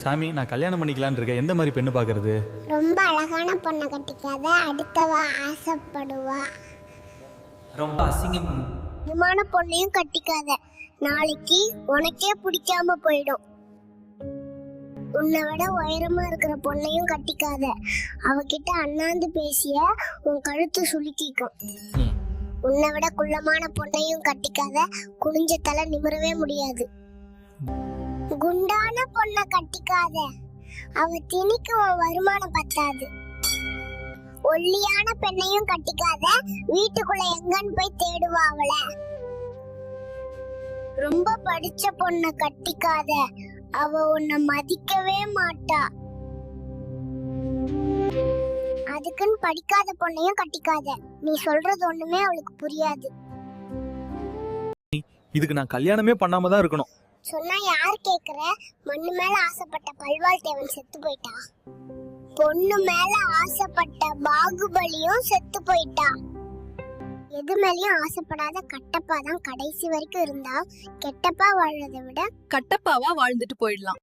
சாமி நான் கல்யாணம் பண்ணிக்கலான்னு இருக்கேன். எந்த மாதிரி பெண்ணு பார்க்கறது? ரொம்ப அழகான பொண்ணை கட்டிக்காத அடுத்தவ ஆசைப்படுவா. ரொம்ப அசிங்கம். விமான பொண்ணையும் கட்டிக்காத. நாளைக்கு உனக்கே பிடிக்காம போயிடும். உன்னை விட உயரமா இருக்கிற பொண்ணையும் கட்டிக்காத. அவகிட்ட அண்ணாந்து பேசிய உன் கழுத்து சுளுக்கிக்கும். ம். உன்னை விட குள்ளமான பொண்ணையும் கட்டிக்காத. குனிஞ்ச தலை நிமிரவே முடியாது. குண்டான பொண்ணை கட்டிக்காத. அவ திணிக்கு உன் வருமானம் பத்தாது. ஒல்லியான பெண்ணையும் கட்டிக்காத. வீட்டுக்குள்ள எங்கன்னு போய் தேடுவா அவள. ரொம்ப படிச்ச பொண்ண கட்டிக்காத. அவ உன்னை மதிக்கவே மாட்டா. அதுக்குன்னு படிக்காத பொண்ணையும் கட்டிக்காத. நீ சொல்றது ஒண்ணுமே அவளுக்கு புரியாது. இதுக்கு நான் கல்யாணமே பண்ணாம தான் இருக்கணும். சொன்னா யார் கேக்குற? மண்ணு மேல ஆசைப்பட்ட பல்வாள் தேவன் செத்து போயிட்டா. பொண்ணு மேல ஆசைப்பட்ட பாகுபலியும் செத்து போயிட்டா. எது மேலயும் ஆசைப்படாத கட்டப்பா தான் கடைசி வரைக்கும் இருந்தா கெட்டப்பா வாழ்றதை விட கட்டப்பாவா வாழ்ந்துட்டு போயிடலாம்.